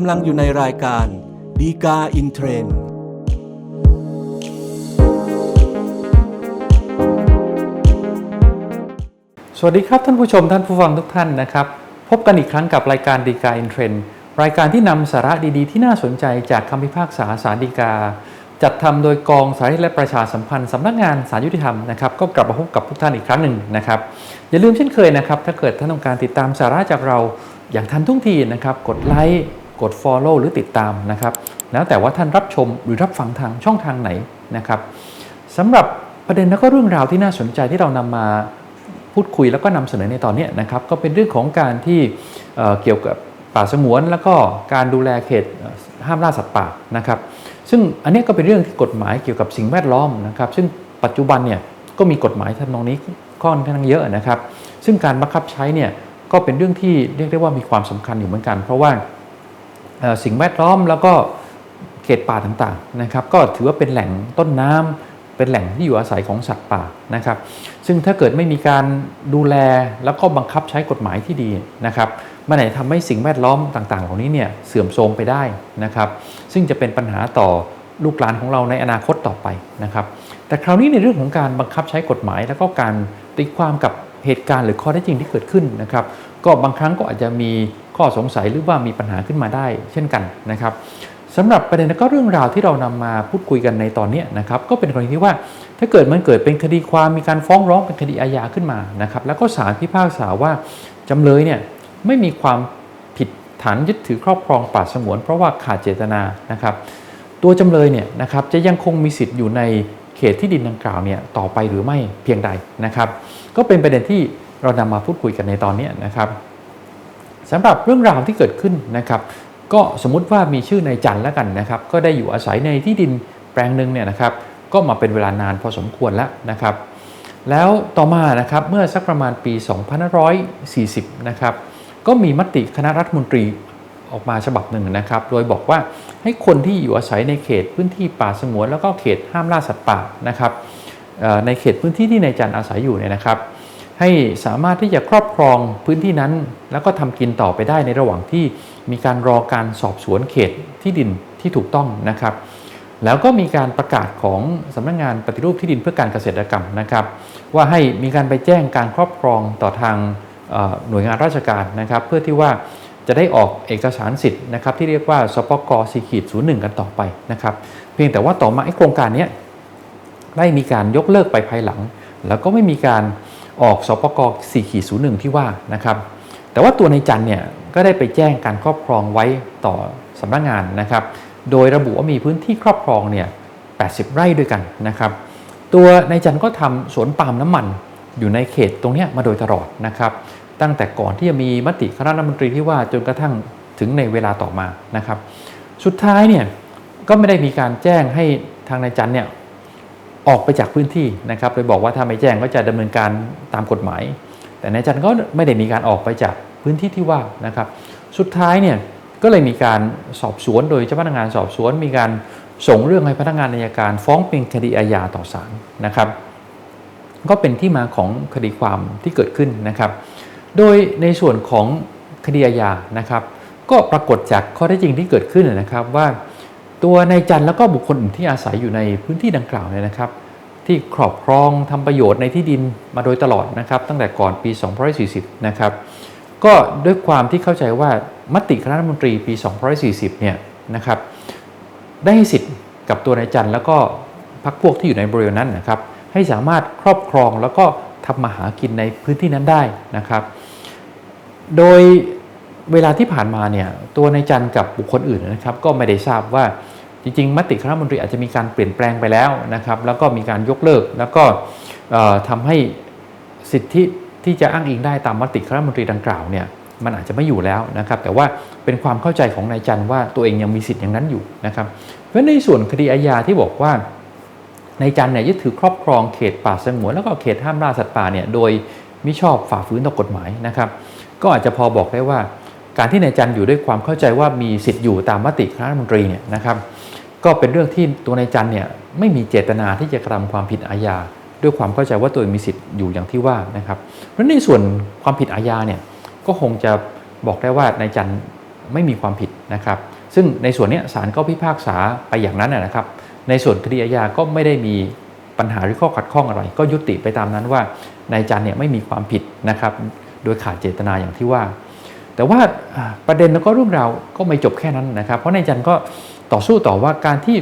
กำลังอยู่ในรายการดีกาอินเทรนสวัสดีครับท่านผู้ชมท่านผู้ฟังทุกท่านนะครับ พบกันอีกครั้งกับรายการดีกาอินเทรนรายการที่นำสาระดีๆ ที่น่าสนใจจากคำพิพากษาสารดีกา จัดทำโดยกองสาธิตและประชาสัมพันธ์สำนักงานสารยุติธรรมนะครับก็กลับมาพบกับทุกท่านอีกครั้งหนึ่งนะครับ อย่าลืมเช่นเคยนะครับ ถ้าเกิดท่านต้องการติดตามสาระจากเราอย่างทันท่วงทีนะครับ กดไลค์ กด Follow หรือติดตามนะครับ แล้วแต่ว่าท่านรับชมหรือรับฟังทางช่องทางไหนนะครับสำหรับประเด็นและก็เรื่องราวที่น่าสนใจที่เรานำมาพูดคุยแล้วก็นำเสนอในตอนนี้นะครับ ก็เป็นเรื่องของการที่เเกี่ยวกับป่าสงวน แล้วก็การดูแลเขตห้ามล่าสัตว์ป่านะครับ ซึ่งอันนี้ก็เป็นเรื่องที่กฎหมายเกี่ยวกับสิ่งแวดล้อมนะครับ ซึ่งปัจจุบันเนี่ยก็มีกฎหมายทำนองนี้ค่อนข้างเยอะนะครับ ซึ่งการบังคับใช้เนี่ยก็เป็นเรื่องที่เรียกได้ว่ามีความสำคัญอยู่เหมือนกัน เพราะว่า สิ่งแวดล้อมแล้วก็เขตป่าต่างๆนะครับ ก็ถือว่าเป็นแหล่งต้นน้ำเป็นแหล่งที่อยู่อาศัยของสัตว์ป่านะครับ ซึ่งถ้าเกิดไม่มีการดูแลแล้วก็บังคับใช้กฎหมายที่ดีนะครับมันไหนทำให้สิ่งแวดล้อมต่างๆ เหล่านี้เนี่ยเสื่อมโทรมไปได้นะครับ ซึ่งจะเป็นปัญหาต่อลูกหลานของเราในอนาคตต่อไปนะครับ แต่คราวนี้ในเรื่องของการบังคับใช้กฎหมาย แล้วก็การตีความกับเหตุการณ์หรือข้อเท็จจริงที่เกิดขึ้นนะครับ ก็บางครั้งก็อาจจะมี ข้อสงสัยหรือว่ามีปัญหาขึ้นมาได้ เช่นกันนะครับสำหรับประเด็นก็เรื่องราวที่เรานำมาพูดคุยกันในตอนนี้นะครับก็เป็นกรณีที่ว่าถ้าเกิดมันเกิดเป็นคดีความมีการฟ้องร้องเป็นคดีอาญาขึ้นมานะครับแล้วก็ศาลพิพากษาว่าจำเลยเนี่ยไม่มีความผิดฐานยึดถือครอบครองป่าสงวน เพราะว่าขาดเจตนานะครับ ตัวจำเลยเนี่ยนะครับจะยังคงมีสิทธิ์อยู่ในเขตที่ดินดังกล่าวเนี่ยต่อไปหรือไม่เพียงใดนะครับ ก็เป็นประเด็นที่เรานำมาพูดคุยกันในตอนนี้นะครับ สำหรับเรื่องราวที่เกิดขึ้นนะครับ ก็สมมุติว่ามีชื่อในจันแล้วกันนะครับ ก็ได้อยู่อาศัยในที่ดินแปลงหนึ่งเนี่ยนะครับ ก็มาเป็นเวลานานพอสมควรแล้วนะครับ แล้วต่อมานะครับเมื่อสักประมาณปี 2540 นะครับ ก็มีมติคณะรัฐมนตรีออกมาฉบับหนึ่งนะครับ โดยบอกว่าให้คนที่อยู่อาศัยในเขตพื้นที่ป่าสงวน แล้วก็เขตห้ามล่าสัตว์ป่านะครับในเขตพื้นที่ที่นายจันอาศัยอยู่เนี่ยนะครับ ให้สามารถที่จะครอบครองพื้นที่นั้น แล้วก็ทำกินต่อไปได้ในระหว่างที่มีการรอการสอบสวนเขตที่ดินที่ถูกต้องนะครับ แล้วก็มีการประกาศของสำนักงงานปฏิรูปที่ดินเพื่อการเกษตรกรรมนะครับ ว่าให้มีการไปแจ้งการครอบครองต่อทางหน่วยงานราชการนะครับ เพื่อที่ว่าจะได้ออกเอกสารสิทธิ์นะครับ ที่เรียกว่าสปกสีขีดศูนย์หนึ่งกันต่อไปนะครับ เพียงแต่ว่าต่อมาไอ้โครงการนี้ได้มีการยกเลิกไปภายหลัง แล้วก็ไม่มีการ ออกสปก4ขีด01 ที่ว่านะครับ แต่ว่าตัวในจันเนี่ยก็ได้ไปแจ้งการครอบครองไว้ต่อสำนักงานนะครับ โดยระบุว่ามีพื้นที่ครอบครองเนี่ย 80 ไร่ด้วยกันนะครับ ตัวในจันก็ทำสวนปาล์มน้ำมันอยู่ในเขตตรงนี้มาโดยตลอดนะครับ ตั้งแต่ก่อนที่จะมีมติคณะรัฐมนตรีที่ว่าจนกระทั่งถึงในเวลาต่อมานะครับ สุดท้ายเนี่ยก็ไม่ได้มีการแจ้งให้ทางนายจันเนี่ย ออกไปจากพื้นที่นะครับโดยบอกว่าถ้าไม่แจ้งก็จะดำเนินการตามกฎหมาย แต่นายจันก็ไม่ได้มีการออกไปจากพื้นที่ที่ว่านะครับ สุดท้ายเนี่ยก็เลยมีการสอบสวนโดยเจ้าพนักงานสอบสวน มีการส่งเรื่องให้พนักงานอัยการ ฟ้องเป็นคดีอาญาต่อศาลนะครับ ก็เป็นที่มาของคดีความที่เกิดขึ้นนะครับ โดยในส่วนของคดีอาญานะครับ ก็ปรากฏจากข้อเท็จจริงที่เกิดขึ้นนะครับว่า ตัวนายจันแล้วก็บุคคลอื่นที่อาศัยอยู่ในพื้นที่ดังกล่าวเนี่ยนะครับ ที่ครอบครองทำประโยชน์ในที่ดินมาโดยตลอดนะครับ ตั้งแต่ก่อนปี2540 นะครับ ก็ด้วยความที่เข้าใจว่ามติคณะรัฐมนตรีปี2540 เนี่ยนะครับได้ให้สิทธิ์กับตัวนายจันแล้วก็พรรคพวกที่อยู่ในบริเวณนั้นนะครับ ให้สามารถครอบครองแล้วก็ทำมาหากินในพื้นที่นั้นได้นะครับ โดยเวลาที่ผ่านมาเนี่ยตัวนายจันกับบุคคลอื่นนะครับ ก็ไม่ได้ทราบว่า จริงๆมติคณะมนตรีอาจจะมีการเปลี่ยนแปลงไปแล้วนะครับแล้วก็มีการยกเลิก แล้วก็เอ่อทำให้สิทธิที่จะอ้างอิงได้ตามมติคณะมนตรีดังกล่าวเนี่ยมันอาจจะไม่อยู่แล้วนะครับ แต่ว่าเป็นความเข้าใจของนายจันว่าตัวเองยังมีสิทธิ์อย่างนั้นอยู่นะครับเพราะในส่วนคดีอาญาที่บอกว่านายจันเนี่ยยึดถือครอบครองเขตป่าสงวนแล้วก็เขตห้ามล่าสัตว์ป่าเนี่ยโดยมิชอบฝ่าฝืนต่อกฎหมายนะครับ ก็อาจจะพอบอกได้ว่า การที่นายจันอยู่ด้วยความเข้าใจว่ามีสิทธิ์อยู่ตามมติคณะรัฐมนตรีเนี่ยนะครับ ก็เป็นเรื่องที่ตัวนายจันเนี่ยไม่มีเจตนาที่จะกระทำความผิดอาญา ด้วยความเข้าใจว่าตัวเองมีสิทธิ์อยู่อย่างที่ว่านะครับเพราะในส่วนความผิดอาญาเนี่ยก็คงจะบอกได้ว่านายจันไม่มีความผิดนะครับ ซึ่งในส่วนเนี้ยศาลก็พิพากษาไปอย่างนั้นนะครับ ในส่วนคดีอาญาก็ไม่ได้มีปัญหาหรือข้อขัดข้องอะไร ก็ยุติไปตามนั้นว่านายจันเนี่ยไม่มีความผิดนะครับ โดยขาดเจตนาอย่างที่ว่า แต่ว่าประเด็นแล้วก็เรื่องราวก็ไม่จบแค่นั้นนะครับ เพราะนายจันก็ ต่อสู้ต่อว่าการที่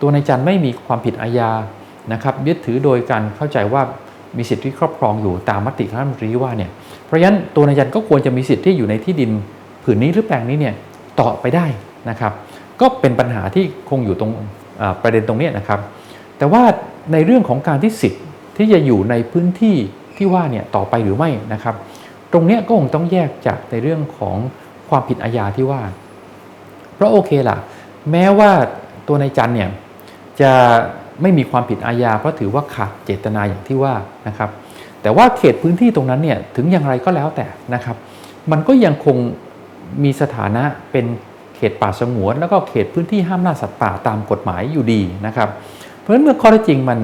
ตัวนายจันไม่มีความผิดอาญานะครับยึดถือโดยการเข้าใจว่ามีสิทธิครอบครองอยู่ตามมติคณะรัฐมนตรีว่าเนี่ยเพราะฉะนั้นตัวนายจันก็ควรจะมีสิทธิ์ที่อยู่ในที่ดินผืนนี้หรือแปลงนี้เนี่ยต่อไปได้นะครับ ก็เป็นปัญหาที่คงอยู่ตรงประเด็นตรงนี้นะครับ แต่ว่าในเรื่องของการที่สิทธิ์ที่จะอยู่ในพื้นที่ที่ว่าเนี่ยต่อไปหรือไม่นะครับ ตรงนี้ก็คงต้องแยกจากในเรื่องของความผิดอาญาที่ว่า เพราะโอเคล่ะ แม้ว่าตัวนายจันเนี่ยจะไม่มีความผิดอาญาเพราะถือว่าขาดเจตนาอย่างที่ว่านะครับ แต่ว่าเขตพื้นที่ตรงนั้นเนี่ยถึงอย่างไรก็แล้วแต่นะครับ มันก็ยังคงมีสถานะเป็นเขตป่าสงวน แล้วก็เขตพื้นที่ห้ามล่าสัตว์ป่าตามกฎหมายอยู่ดีนะครับ เพราะฉะนั้นเมื่อข้อเท็จจริงมัน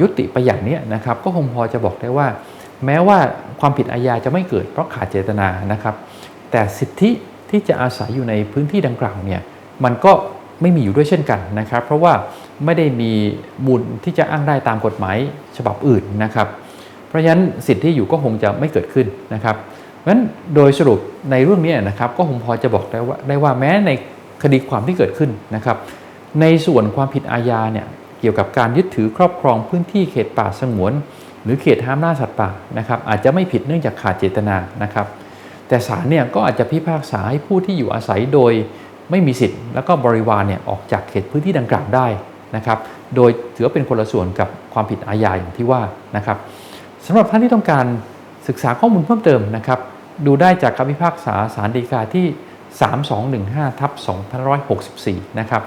ยุติไปอย่างเนี้ยนะครับ ก็คงพอจะบอกได้ว่า แม้ว่าความผิดอาญาจะไม่เกิดเพราะขาดเจตนานะครับ แต่สิทธิที่จะอาศัยอยู่ในพื้นที่ดังกล่าวเนี่ย มันก็ไม่มีอยู่ด้วยเช่นกันนะครับ เพราะว่าไม่ได้มีมูลที่จะอ้างได้ตามกฎหมายฉบับอื่นนะครับ เพราะฉะนั้นสิทธิที่อยู่ก็คงจะไม่เกิดขึ้นนะครับเพราะฉะนั้นโดยสรุปในเรื่องนี้นะครับ ก็คงพอจะบอกได้ว่าได้ว่าแม้ในคดีความที่เกิดขึ้นนะครับ ในส่วนความผิดอาญาเนี่ยเกี่ยวกับการยึดถือครอบครองพื้นที่เขตป่าสงวน หรือเขตห้ามล่าสัตว์ป่านะครับ อาจจะไม่ผิดเนื่องจากขาดเจตนานะครับ แต่ศาลเนี่ยก็อาจจะพิพากษาให้ผู้ที่อยู่อาศัยโดย ไม่มีสิทธิ์แล้วก็บริวารเนี่ยออกจากเขตพื้นที่ดังกล่าวได้นะครับ โดยถือว่าเป็นคนละส่วนกับความผิดอาญาอย่างที่ว่านะครับสำหรับท่านที่ต้องการศึกษาข้อมูลเพิ่มเติมนะครับ ดูได้จากคำพิพากษาศาลฎีกาที่ 3215ทับ2564 นะครับ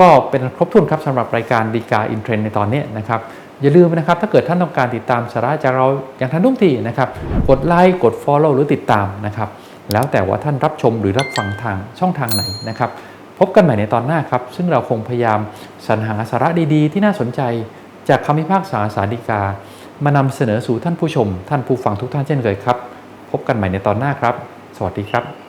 ก็เป็นครบถ้วนครับสำหรับรายการดีกาอินเทรนในตอนนี้นะครับอย่าลืมนะครับถ้าเกิดท่านต้องการติดตามสาระจากเราอย่างทันท่วงทีนะครับ กดไลค์กด Follow หรือติดตามนะครับ แล้วแต่ว่าท่านรับชมหรือรับฟังทางช่องทางไหนนะครับ พบกันใหม่ในตอนหน้าครับ ซึ่งเราคงพยายามสรรหาสาระดีๆ ที่น่าสนใจจากคำพิพากษาสารดีกา มานำเสนอสู่ท่านผู้ชม ท่านผู้ฟังทุกท่านเช่นเคยครับ พบกันใหม่ในตอนหน้าครับ สวัสดีครับ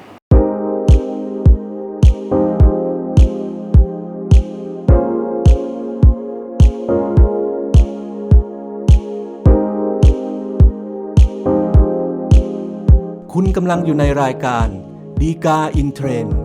คุณกำลังอยู่ในรายการดีกาอินเทรนด์